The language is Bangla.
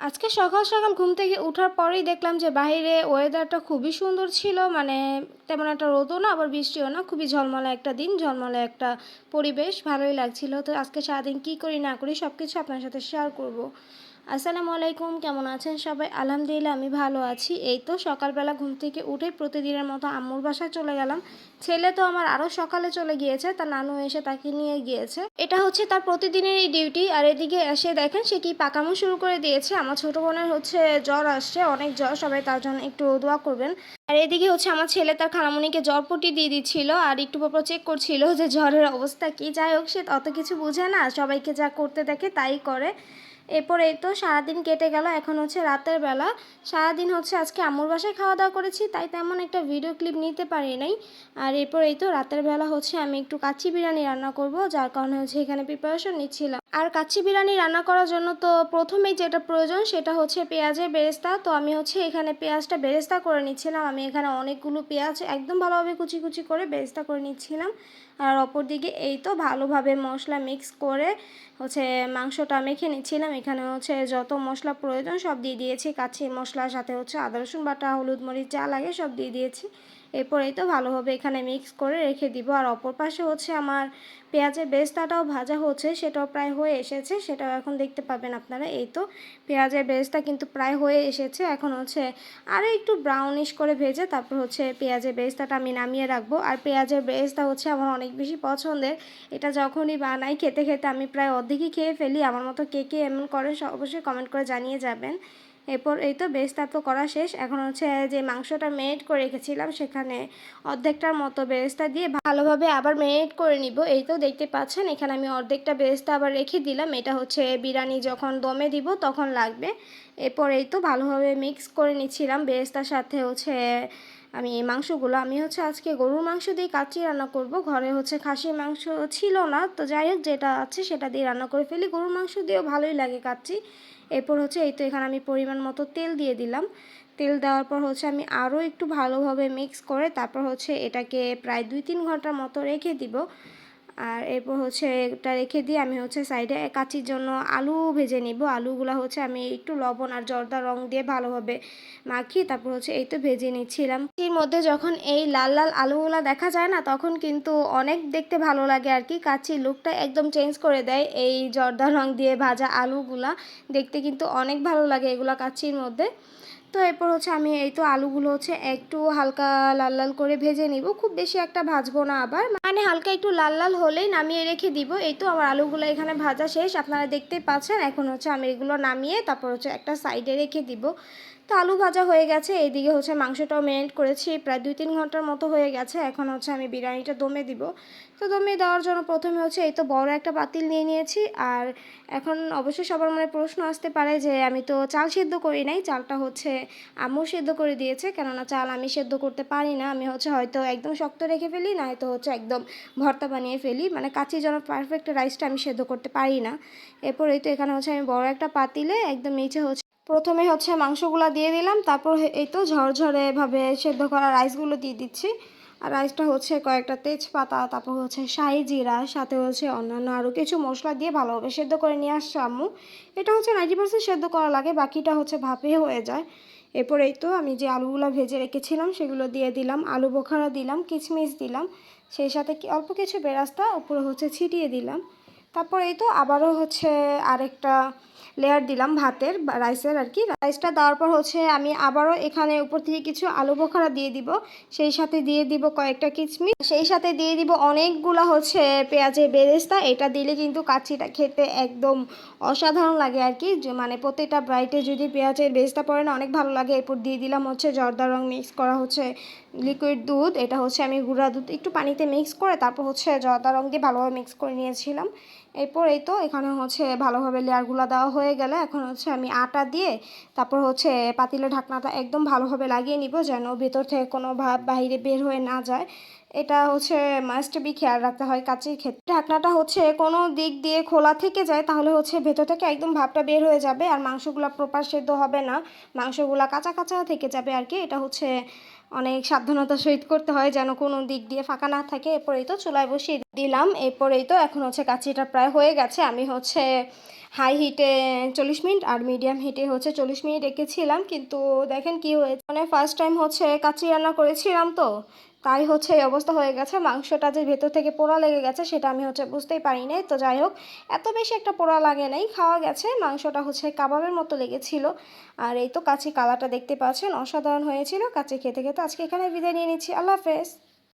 আজকে সকাল সকাল ঘুম থেকে উঠার পরেই দেখলাম যে বাহিরে ওয়েদারটা খুবই সুন্দর ছিল মানে তেমন একটা রোদও না, আবার বৃষ্টিও না, খুবই ঝলমলে একটা দিন, ঝলমলে একটা পরিবেশ, ভালোই লাগছিল। তো আজকে সারাদিন কী করি না করি সব কিছু আপনার সাথে শেয়ার করব। আসসালামু আলাইকুম, কেমন আছেন সবাই? আলহামদুলিল্লাহ, আমি ভালো আছি। এই তো সকালবেলা ঘুম থেকে উঠে প্রতিদিনের মতো আম্মুর বাসায় চলে গেলাম। ছেলে তো আমার আরও সকালে চলে গিয়েছে, তার নানু এসে তাকে নিয়ে গিয়েছে। এটা হচ্ছে তার প্রতিদিনেরই ডিউটি আর এদিকে এসে দেখেন সে কি পাকামো শুরু করে দিয়েছে। আমার ছোট বোনের হচ্ছে জ্বর আসছে, অনেক জ্বর, সবাই তার জন্য একটু দোয়া করবেন। আর এদিকে হচ্ছে আমার ছেলে তার খালামণিকে জ্বর পটি দিয়ে দিচ্ছিল, আর একটু পর চেক করছিল যে জ্বরের অবস্থা কি। যাই হোক, সে অত কিছু বুঝে না, সবাইকে যা করতে দেখে তাই করে। এরপর এই তো সারাদিন কেটে গেল, এখন হচ্ছে রাতের বেলা। সারাদিন হচ্ছে আজকে আম্মুর বাসায় খাওয়া দাওয়া করেছি, তাই তেমন একটা ভিডিও ক্লিপ নিতে পারি নাই। আর এরপর এই তো রাতের বেলা হচ্ছে আমি একটু কাচ্চি বিরিয়ানি রান্না করব, যার কারণে হচ্ছে এখানে প্রিপারেশন নিচ্ছিলাম। আর কাচ্চি বিরিয়ানি রান্না করার জন্য তো প্রথমেই যেটা প্রয়োজন সেটা হচ্ছে পেঁয়াজের বেরেস্তা। তো আমি হচ্ছে এখানে পেঁয়াজটা বেরেস্তা করে নিচ্ছিলাম। আমি এখানে অনেকগুলো পেঁয়াজ একদম ভালোভাবে কুচি কুচি করে বেরেস্তা করে নিচ্ছিলাম। আর অপর দিকে এই তো ভালোভাবে মশলা মিক্স করে হচ্ছে মাংসটা মেখে নিচ্ছিলাম। এখানে হচ্ছে যত মশলা প্রয়োজন সব দিয়ে দিয়েছি। কাছি মশলার সাথে হচ্ছে আদা, রসুন বাটা, হলুদ মরিচ যা লাগে সব দিয়ে দিয়েছি। এরপরেই তো ভালোভাবে এখানে মিক্স করে রেখে দিব। আর অপর পাশে হচ্ছে আমার পেঁয়াজের বেস্তাটাও ভাজা হচ্ছে, সেটাও প্রায় হয়ে এসেছে, সেটাও এখন দেখতে পাবেন আপনারা। এই তো পেঁয়াজের বেজটা কিন্তু প্রায় হয়ে এসেছে। এখন হচ্ছে আরও একটু ব্রাউনিশ করে ভেজে তারপর হচ্ছে পেঁয়াজের বেস্তাটা আমি নামিয়ে রাখব। আর পেঁয়াজের বেজটা হচ্ছে আমার অনেক বেশি পছন্দের। এটা যখনই বানাই খেতে খেতে আমি প্রায় অর্ধেকই খেয়ে ফেলি। আমার মতো কে কে এমন করে অবশ্যই কমেন্ট করে জানিয়ে যাবেন। এরপর এই তো বেস্তা তো করা শেষ। এখন হচ্ছে যে মাংসটা মেরিনেট করে রেখেছিলাম, সেখানে অর্ধেকটার মতো বেরেস্তা দিয়ে ভালোভাবে আবার মেরিনেট করে নিব। এই তো দেখতে পাচ্ছেন, এখানে আমি অর্ধেকটা বেরেস্তা আবার রেখে দিলাম। এটা হচ্ছে বিরিয়ানি যখন দমে দিব তখন লাগবে। এরপর এই তো ভালোভাবে মিক্স করে নিচ্ছিলাম। বেরেস্তার সাথে হচ্ছে আমি এই মাংসগুলো, আমি হচ্ছে আজকে গরুর মাংস দিয়ে কাচ্চি রান্না করব। ঘরে হচ্ছে খাসির মাংস ছিল না, তো যাই হোক যেটা আছে সেটা দিয়ে রান্না করে ফেলি। গরুর মাংস দিয়েও ভালোই লাগে কাচ্চি। এরপর হচ্ছে এই তো এখানে আমি পরিমাণ মতো তেল দিয়ে দিলাম। তেল দেওয়ার পর হচ্ছে আমি আরও একটু ভালোভাবে মিক্স করে তারপর হচ্ছে এটাকে প্রায় দুই তিন ঘণ্টার মতো রেখে দিব। আর এরপর হচ্ছে এটা রেখে দিয়ে আমি হচ্ছে সাইডে কাচির জন্য আলু ভেজে নিব। আলুগুলো হচ্ছে আমি একটু লবণ আর জর্দা রং দিয়ে ভালোভাবে মাখিয়ে তারপর হচ্ছে এই তো ভেজে নিচ্ছিলাম। এর মধ্যে যখন এই লাল লাল আলুগুলো দেখা যায় না, তখন কিন্তু অনেক দেখতে ভালো লাগে আর কি। কাচির লুকটা একদম চেঞ্জ করে দেয় এই জর্দা রং দিয়ে ভাজা আলুগুলা। দেখতে কিন্তু অনেক ভালো লাগে এগুলো কাচির মধ্যে। তো এরপর হচ্ছে আমি এই তো আলুগুলো হচ্ছে একটু হালকা লাল লাল করে ভেজে নিব। খুব বেশি একটা ভাজবো না আবার। মানে হালকা একটু লাল লাল হলেই নামিয়ে রেখে দিব। এই তো আমার আলুগুলো এখানে ভাজা শেষ। আপনারা দেখতেই পাচ্ছেন, এখন হচ্ছে আমি এগুলো নামিয়ে তারপর হচ্ছে একটা সাইডে রেখে দিব। তো আলু ভাজা হয়ে গেছে, এইদিকে হচ্ছে মাংসটাও মেরিনেট করেছি। প্রায় দুই তিন ঘণ্টার মতো হয়ে গেছে, এখন হচ্ছে আমি বিরিয়ানিটা দমে দিব। তো দমে দেওয়ার জন্য প্রথমে হচ্ছে এই তো বড় একটা পাতিল নিয়ে নিয়েছি। আর এখন অবশ্যই সবার মনে প্রশ্ন আসতে পারে যে আমি তো চাল সেদ্ধ করি নাই, চালটা হচ্ছে আম্মু সেদ্ধ করে দিয়েছে। কেননা চাল আমি সেদ্ধ করতে পারি না, আমি হচ্ছে হয়তো একদম শক্ত রেখে ফেলি না হয়তো হচ্ছে একদম ভর্তা বানিয়ে ফেলি। মানে কাঁচি যেন পারফেক্ট রাইসটা আমি সেদ্ধ করতে পারি না। এরপর তো এখানে হচ্ছে আমি বড় একটা পাতিলে একদম নিচে হচ্ছে প্রথমে হচ্ছে মাংসগুলো দিয়ে দিলাম। তারপর এই তো ঝরঝরে ভাবে সেদ্ধ করা রাইসগুলো দিয়ে দিচ্ছি। আর রাইসটা হচ্ছে কয়েকটা তেজপাতা, তারপর হচ্ছে শাহি জিরা, সাথে হচ্ছে অন্যান্য আরও কিছু মশলা দিয়ে ভালোভাবে সেদ্ধ করে নিয়ে আসছে আম্মু। এটা হচ্ছে নাইনটি পার্সেন্ট সেদ্ধ করা লাগে, বাকিটা হচ্ছে ভাপে হয়ে যায়। এরপর এই তো আমি যে আলুগুলো ভেজে রেখেছিলাম, সেগুলো দিয়ে দিলাম, আলু বোখারা দিলাম কিচমিচ দিলাম, সেই সাথে অল্প কিছু বেরাস্তা উপরে হচ্ছে ছিটিয়ে দিলাম। তারপর এই তো আবারও হচ্ছে আরেকটা লেয়ার দিলাম ভাতের রাইসের আর কি রাইসটা দেওয়ার পর হচ্ছে আমি আবারও এখানে উপর থেকে কিছু আলু বোখারা দিয়ে দিব। সেই সাথে দিয়ে দিব কয়েকটা কিচমিচ। সেই সাথে দিয়ে দিব অনেকগুলো হচ্ছে পেঁয়াজের বেরেস্তা। এটা দিলে কিন্তু কাচ্চিটা খেতে একদম অসাধারণ লাগে আর কি মানে প্রত্যেকটা ব্রাইটে যদি পেঁয়াজের বেরেস্তা পড়ে না, অনেক ভালো লাগে। এরপর দিয়ে দিলাম হচ্ছে জর্দা রং মিক্স করা হচ্ছে লিকুইড দুধ, এটা হচ্ছে আমি গুঁড়া দুধ, একটু পানিতে মিক্স করে তারপর হচ্ছে জর্দা রং দিয়ে ভালোভাবে মিক্স করে নিয়েছিলাম। এরপর এই তো, এখানে হচ্ছে ভালোভাবে লেয়ারগুলো দেওয়া হয়ে গেলে এখন হচ্ছে আমি আটা দিয়ে তারপর হচ্ছে পাতিলের ঢাকনাটা একদম ভালোভাবে লাগিয়ে নিব যেন ভেতর থেকে কোনো ভাব বাহিরে বের হয়ে না যায়। এটা হচ্ছে মাস্ট বি খেয়াল রাখতে হয় কাচির ক্ষেত্রে ঢাকনাটা হচ্ছে কোনো দিক দিয়ে খোলা থেকে যায় তাহলে হচ্ছে ভেতর থেকে একদম ভাবটা বের হয়ে যাবে আর মাংসগুলো প্রপার সেদ্ধ হবে না। মাংসগুলো কাঁচা কাঁচা থেকে যাবে আর কি, এটা হচ্ছে অনেক সাবধানতা সহিত করতে হয় যেন কোনো দিক দিয়ে ফাঁকা না থাকে। এরপরেই তো চুলায় বসিয়ে দিলাম। এরপরেই তো এখন হচ্ছে কাচিটা প্রায় হয়ে গেছে। আমি হচ্ছে হাই হিটে চল্লিশ মিনিট আর মিডিয়াম হিটে হচ্ছে চল্লিশ মিনিট রেখেছিলাম। কিন্তু দেখেন কি হয়েছে? মানে ফার্স্ট টাইম হচ্ছে কাচি রান্না করেছিলাম তো। তাই হচ্ছে এই অবস্থা হয়ে গেছে। মাংসটা যে ভেতর থেকে পোড়া লেগে গেছে, সেটা আমি হচ্ছে বুঝতেই পারি নাই। তো যাই হোক, এত বেশি একটা পোড়া লাগে নাই, খাওয়া গেছে। মাংসটা হচ্ছে কাবাবের মতো লেগেছিল। আর এই তো কাচি কালারটা দেখতে পাচ্ছেন, অসাধারণ হয়েছিল। কাছে খেতে খেতে আজকে এখানে বিদায় নিয়ে নিচ্ছি। আল্লাহ হাফেজ।